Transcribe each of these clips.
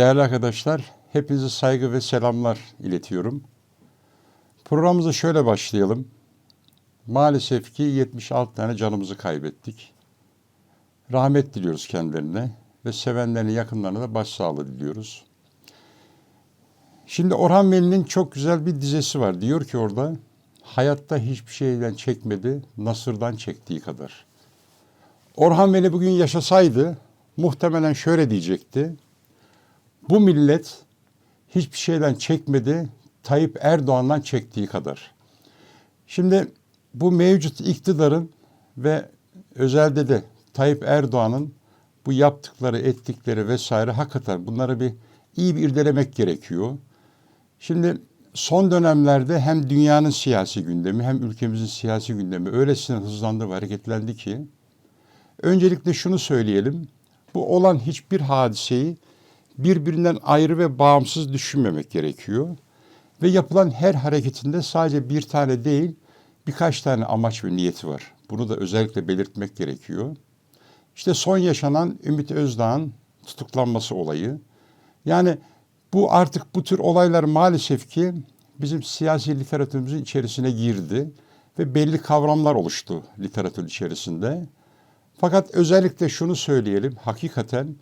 Değerli arkadaşlar, hepinize saygı ve selamlar iletiyorum. Programımıza şöyle başlayalım. Maalesef ki 76 tane canımızı kaybettik. Rahmet diliyoruz kendilerine ve sevenlerine, yakınlarına da başsağlığı diliyoruz. Şimdi Orhan Veli'nin çok güzel bir dizesi var. Diyor ki orada, hayatta hiçbir şeyden çekmedi, Nasır'dan çektiği kadar. Orhan Veli bugün yaşasaydı muhtemelen şöyle diyecekti. Bu millet hiçbir şeyden çekmedi, Tayyip Erdoğan'dan çektiği kadar. Şimdi bu mevcut iktidarın ve özelde de Tayyip Erdoğan'ın bu yaptıkları, ettikleri vesaire hakikaten bunları bir iyi bir irdelemek gerekiyor. Şimdi son dönemlerde hem dünyanın siyasi gündemi hem ülkemizin siyasi gündemi öylesine hızlandı ve hareketlendi ki öncelikle şunu söyleyelim. Bu olan hiçbir hadiseyi birbirinden ayrı ve bağımsız düşünmemek gerekiyor. Ve yapılan her hareketinde sadece bir tane değil, birkaç tane amaç ve niyeti var. Bunu da özellikle belirtmek gerekiyor. İşte son yaşanan Ümit Özdağ'ın tutuklanması olayı. Yani bu artık bu tür olaylar maalesef ki bizim siyasi literatürümüzün içerisine girdi ve belli kavramlar oluştu literatür içerisinde. Fakat özellikle şunu söyleyelim, hakikaten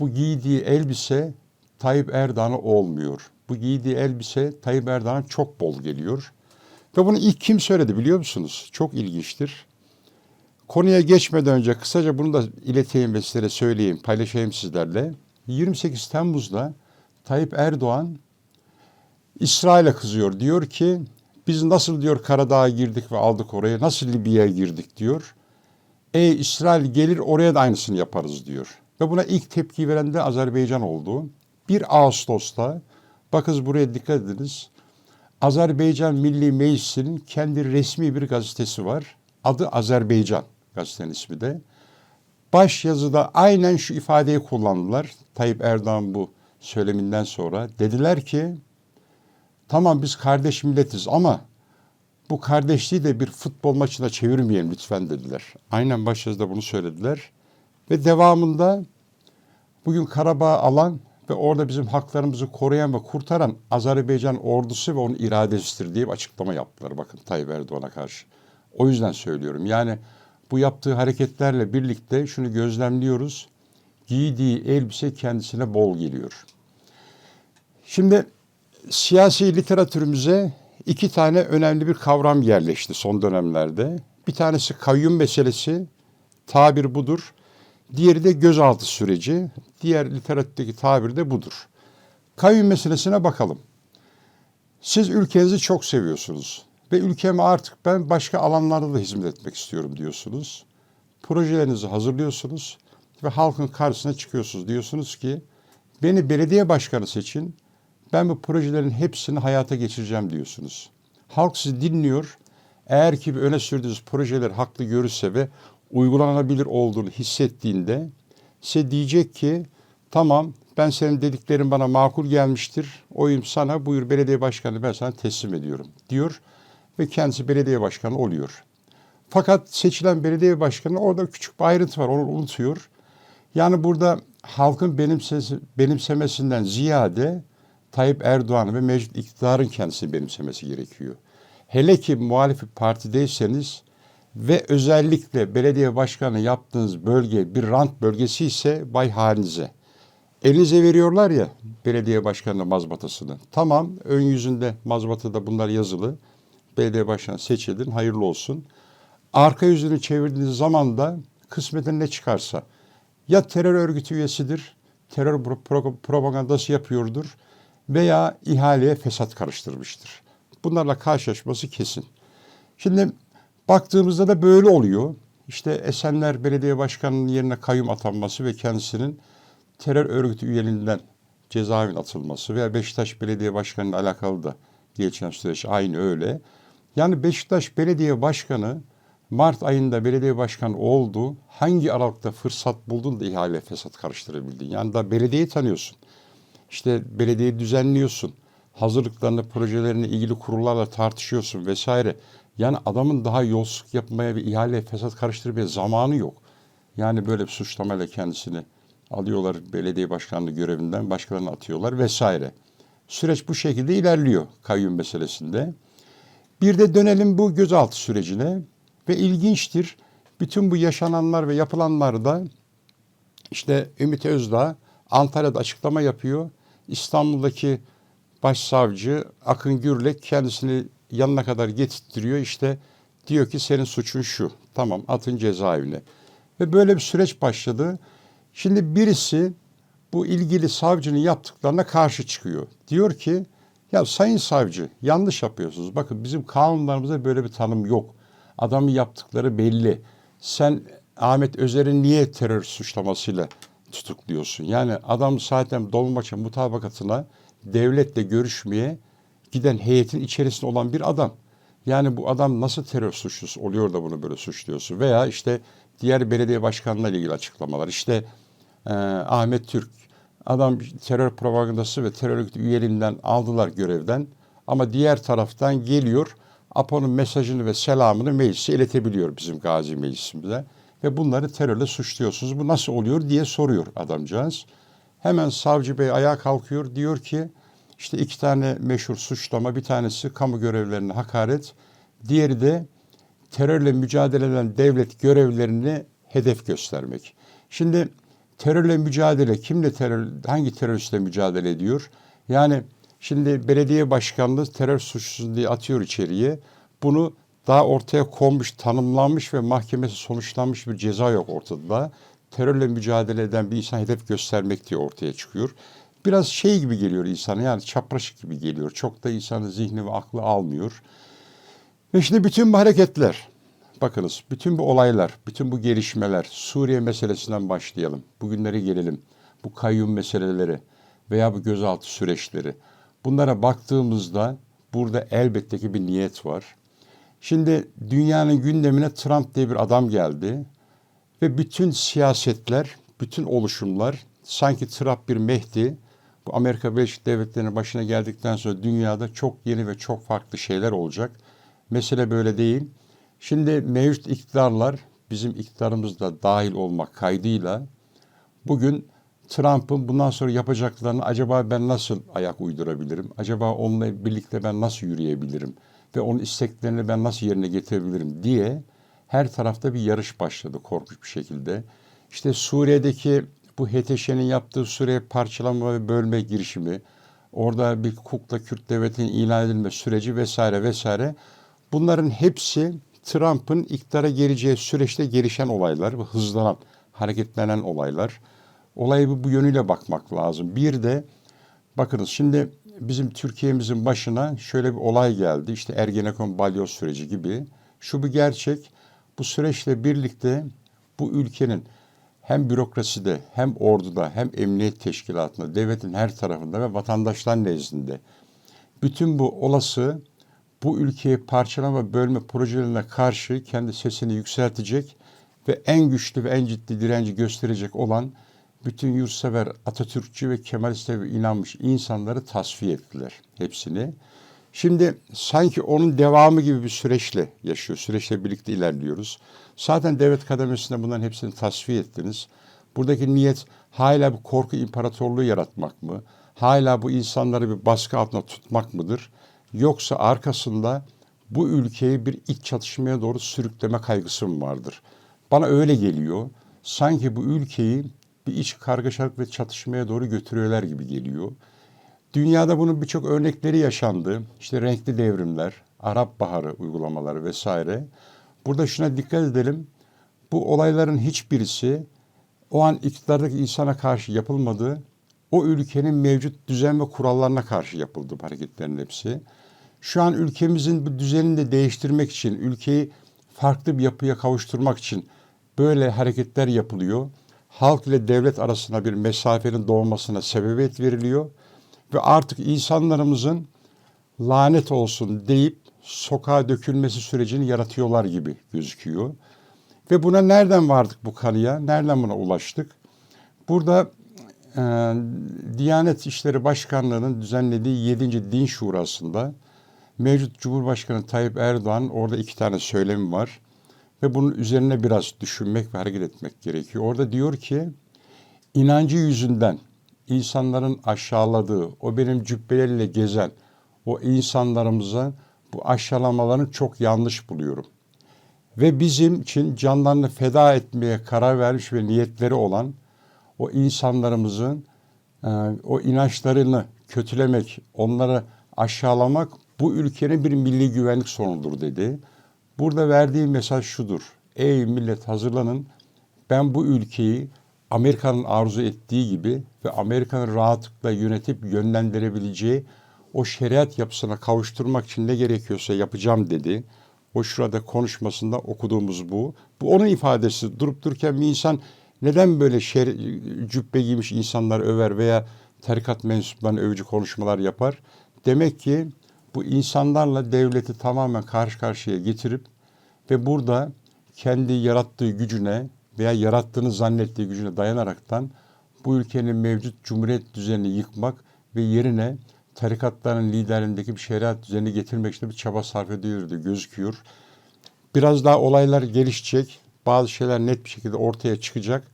bu giydiği elbise Tayyip Erdoğan'a olmuyor. Bu giydiği elbise Tayyip Erdoğan'a çok bol geliyor. Ve bunu ilk kim söyledi biliyor musunuz? Çok ilginçtir. Konuya geçmeden önce kısaca bunu da ileteyim ve sizlere söyleyeyim, paylaşayım sizlerle. 28 Temmuz'da Tayyip Erdoğan İsrail'e kızıyor. Diyor ki biz nasıl diyor Karadağ'a girdik ve aldık oraya, nasıl Libya'ya girdik diyor. Ey İsrail gelir oraya da aynısını yaparız diyor. Ve buna ilk tepki veren de Azerbaycan oldu. 1 Ağustos'ta, bakınız buraya dikkat ediniz, Azerbaycan Milli Meclisi'nin kendi resmi bir gazetesi var. Adı Azerbaycan gazetenin ismi de. Baş yazıda aynen şu ifadeyi kullandılar. Tayyip Erdoğan bu söyleminden sonra. Dediler ki tamam biz kardeş milletiz ama bu kardeşliği de bir futbol maçına çevirmeyelim lütfen dediler. Aynen baş yazıda bunu söylediler. Ve devamında bugün Karabağ alan ve orada bizim haklarımızı koruyan ve kurtaran Azerbaycan ordusu ve onun iradesidir diye bir açıklama yaptılar bakın Tayyip Erdoğan'a karşı. O yüzden söylüyorum yani bu yaptığı hareketlerle birlikte şunu gözlemliyoruz. Giydiği elbise kendisine bol geliyor. Şimdi siyasi literatürümüze iki tane önemli bir kavram yerleşti son dönemlerde. Bir tanesi kayyum meselesi, tabir budur. Diğeri de gözaltı süreci. Diğer literatürdeki tabir de budur. Kayyum meselesine bakalım. Siz ülkenizi çok seviyorsunuz ve ülkeme artık ben başka alanlarda da hizmet etmek istiyorum diyorsunuz. Projelerinizi hazırlıyorsunuz ve halkın karşısına çıkıyorsunuz. Diyorsunuz ki beni belediye başkanı seçin, ben bu projelerin hepsini hayata geçireceğim diyorsunuz. Halk sizi dinliyor. Eğer ki öne sürdüğünüz projeler haklı görürse ve uygulanabilir olduğunu hissettiğinde size diyecek ki tamam ben senin dediklerin bana makul gelmiştir. Oyum sana buyur belediye başkanı ben sana teslim ediyorum diyor ve kendisi belediye başkanı oluyor. Fakat seçilen belediye başkanı orada küçük bir ayrıntı var onu unutuyor. Yani burada halkın benimsesi, benimsemesinden ziyade Tayyip Erdoğan ve mevcut iktidarın kendisini benimsemesi gerekiyor. Hele ki muhalif partideyseniz ve özellikle belediye başkanı yaptığınız bölge bir rant bölgesi ise bay halinize. Elinize veriyorlar ya belediye başkanı mazbatasını. Tamam ön yüzünde mazbatada bunlar yazılı. Belediye başkanı seçildin hayırlı olsun. Arka yüzünü çevirdiğiniz zaman da kısmeten ne çıkarsa ya terör örgütü üyesidir, terör pro- propagandası yapıyordur veya ihaleye fesat karıştırmıştır. Bunlarla karşılaşması kesin. Şimdi baktığımızda da böyle oluyor. İşte Esenler Belediye Başkanı'nın yerine kayyum atanması ve kendisinin terör örgütü üyeliğinden cezaevine atılması veya Beşiktaş Belediye Başkanı'yla alakalı da geçen süreç aynı öyle. Yani Beşiktaş Belediye Başkanı Mart ayında belediye başkanı oldu. Hangi aralıkta fırsat buldun da ihale fesat karıştırabildin? Yani da belediyeyi tanıyorsun. İşte belediyeyi düzenliyorsun. Hazırlıklarını, projelerini ilgili kurullarla tartışıyorsun vesaire. Yani adamın daha yolsuzluk yapmaya ve ihale fesat karıştırmaya zamanı yok. Yani böyle bir suçlamayla kendisini Alıyorlar belediye başkanlığı görevinden başkalarını atıyorlar vesaire. Süreç bu şekilde ilerliyor kayyum meselesinde. Bir de dönelim bu gözaltı sürecine ve ilginçtir. Bütün bu yaşananlar ve yapılanlarda işte Ümit Özdağ Antalya'da açıklama yapıyor. İstanbul'daki başsavcı Akın Gürlek kendisini yanına kadar getirtiyor. İşte diyor ki senin suçun şu. Tamam atın cezaevine. Ve böyle bir süreç başladı. Şimdi birisi bu ilgili savcının yaptıklarına karşı çıkıyor. Diyor ki ya sayın savcı yanlış yapıyorsunuz. Bakın bizim kanunlarımızda böyle bir tanım yok. Adamın yaptıkları belli. Sen Ahmet Özer'i niye terör suçlamasıyla tutukluyorsun? Yani adam zaten Dolmabahçe mutabakatına devletle görüşmeye giden heyetin içerisinde olan bir adam. Yani bu adam nasıl terör suçlusu oluyor da bunu böyle suçluyorsun? Veya işte diğer belediye başkanlarıyla ilgili açıklamalar. İşte e, Ahmet Türk adam terör propagandası ve terör örgütü üyeliğinden aldılar görevden. Ama diğer taraftan geliyor APO'nun mesajını ve selamını meclise iletebiliyor bizim gazi meclisimize. Ve bunları terörle suçluyorsunuz. Bu nasıl oluyor diye soruyor adamcağız. Hemen savcı bey ayağa kalkıyor. Diyor ki işte iki tane meşhur suçlama. Bir tanesi kamu görevlerine hakaret. Diğeri de terörle mücadele eden devlet görevlerini hedef göstermek. Şimdi terörle mücadele kimle terör hangi teröristle mücadele ediyor? Yani şimdi belediye başkanlığı terör suçlusu diye atıyor içeriye. Bunu daha ortaya konmuş, tanımlanmış ve mahkemesi sonuçlanmış bir ceza yok ortada. Terörle mücadele eden bir insan hedef göstermek diye ortaya çıkıyor. Biraz şey gibi geliyor insana yani çapraşık gibi geliyor. Çok da insanın zihni ve aklı almıyor. Ve şimdi bütün bu hareketler, bakınız bütün bu olaylar, bütün bu gelişmeler, Suriye meselesinden başlayalım. Bugünlere gelelim. Bu kayyum meseleleri veya bu gözaltı süreçleri. Bunlara baktığımızda burada elbette ki bir niyet var. Şimdi dünyanın gündemine Trump diye bir adam geldi ve bütün siyasetler, bütün oluşumlar sanki Trump bir Mehdi, bu Amerika Birleşik Devletleri'nin başına geldikten sonra dünyada çok yeni ve çok farklı şeyler olacak. Mesele böyle değil. Şimdi mevcut iktidarlar bizim iktidarımız da dahil olmak kaydıyla bugün Trump'ın bundan sonra yapacaklarını acaba ben nasıl ayak uydurabilirim? Acaba onunla birlikte ben nasıl yürüyebilirim? Ve onun isteklerini ben nasıl yerine getirebilirim diye her tarafta bir yarış başladı korkunç bir şekilde. İşte Suriye'deki bu HTŞ'nin yaptığı Suriye parçalama ve bölme girişimi, orada bir kukla Kürt devletinin ilan edilme süreci vesaire vesaire. Bunların hepsi Trump'ın iktidara geleceği süreçte gelişen olaylar hızlanan, hareketlenen olaylar. Olayı bu, bu yönüyle bakmak lazım. Bir de bakınız şimdi bizim Türkiye'mizin başına şöyle bir olay geldi. İşte Ergenekon balyoz süreci gibi. Şu bir gerçek. Bu süreçle birlikte bu ülkenin hem bürokraside hem orduda hem emniyet teşkilatında devletin her tarafında ve vatandaşlar nezdinde bütün bu olası bu ülkeyi parçalama bölme projelerine karşı kendi sesini yükseltecek ve en güçlü ve en ciddi direnci gösterecek olan bütün yurtsever Atatürkçü ve Kemaliste inanmış insanları tasfiye ettiler hepsini. Şimdi sanki onun devamı gibi bir süreçle yaşıyor. Süreçle birlikte ilerliyoruz. Zaten devlet kademesinde bunların hepsini tasfiye ettiniz. Buradaki niyet hala bu korku imparatorluğu yaratmak mı? Hala bu insanları bir baskı altında tutmak mıdır? Yoksa arkasında bu ülkeyi bir iç çatışmaya doğru sürükleme kaygısı mı vardır? Bana öyle geliyor. Sanki bu ülkeyi bir iç kargaşalık ve çatışmaya doğru götürüyorlar gibi geliyor. Dünyada bunun birçok örnekleri yaşandı. İşte renkli devrimler, Arap Baharı uygulamaları vesaire. Burada şuna dikkat edelim. Bu olayların hiçbirisi o an iktidardaki insana karşı yapılmadı. O ülkenin mevcut düzen ve kurallarına karşı yapıldı bu hareketlerin hepsi. Şu an ülkemizin bu düzenini de değiştirmek için, ülkeyi farklı bir yapıya kavuşturmak için böyle hareketler yapılıyor. Halk ile devlet arasında bir mesafenin doğmasına sebebiyet veriliyor ve artık insanlarımızın lanet olsun deyip sokağa dökülmesi sürecini yaratıyorlar gibi gözüküyor. Ve buna nereden vardık bu kanıya? Nereden buna ulaştık? Burada e, Diyanet İşleri Başkanlığı'nın düzenlediği 7. Din Şurası'nda mevcut Cumhurbaşkanı Tayyip Erdoğan orada iki tane söylemi var. Ve bunun üzerine biraz düşünmek ve hareket etmek gerekiyor. Orada diyor ki inancı yüzünden insanların aşağıladığı, o benim cübbeleriyle gezen o insanlarımıza bu aşağılamalarını çok yanlış buluyorum. Ve bizim için canlarını feda etmeye karar vermiş ve niyetleri olan o insanlarımızın e, o inançlarını kötülemek, onları aşağılamak bu ülkenin bir milli güvenlik sorunudur dedi. Burada verdiği mesaj şudur. Ey millet hazırlanın. Ben bu ülkeyi Amerika'nın arzu ettiği gibi ve Amerika'nın rahatlıkla yönetip yönlendirebileceği o şeriat yapısına kavuşturmak için ne gerekiyorsa yapacağım dedi. O şurada konuşmasında okuduğumuz bu. Bu onun ifadesi. Durup dururken bir insan neden böyle şer, cübbe giymiş insanlar över veya tarikat mensuplarına övücü konuşmalar yapar? Demek ki bu insanlarla devleti tamamen karşı karşıya getirip ve burada kendi yarattığı gücüne veya yarattığını zannettiği gücüne dayanaraktan bu ülkenin mevcut cumhuriyet düzenini yıkmak ve yerine tarikatların liderliğindeki bir şeriat düzeni getirmek için bir çaba sarf ediyordu gözüküyor. Biraz daha olaylar gelişecek. Bazı şeyler net bir şekilde ortaya çıkacak.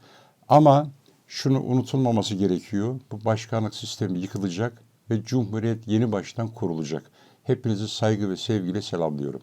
Ama şunu unutulmaması gerekiyor. Bu başkanlık sistemi yıkılacak ve cumhuriyet yeni baştan kurulacak. Hepinizi saygı ve sevgiyle selamlıyorum.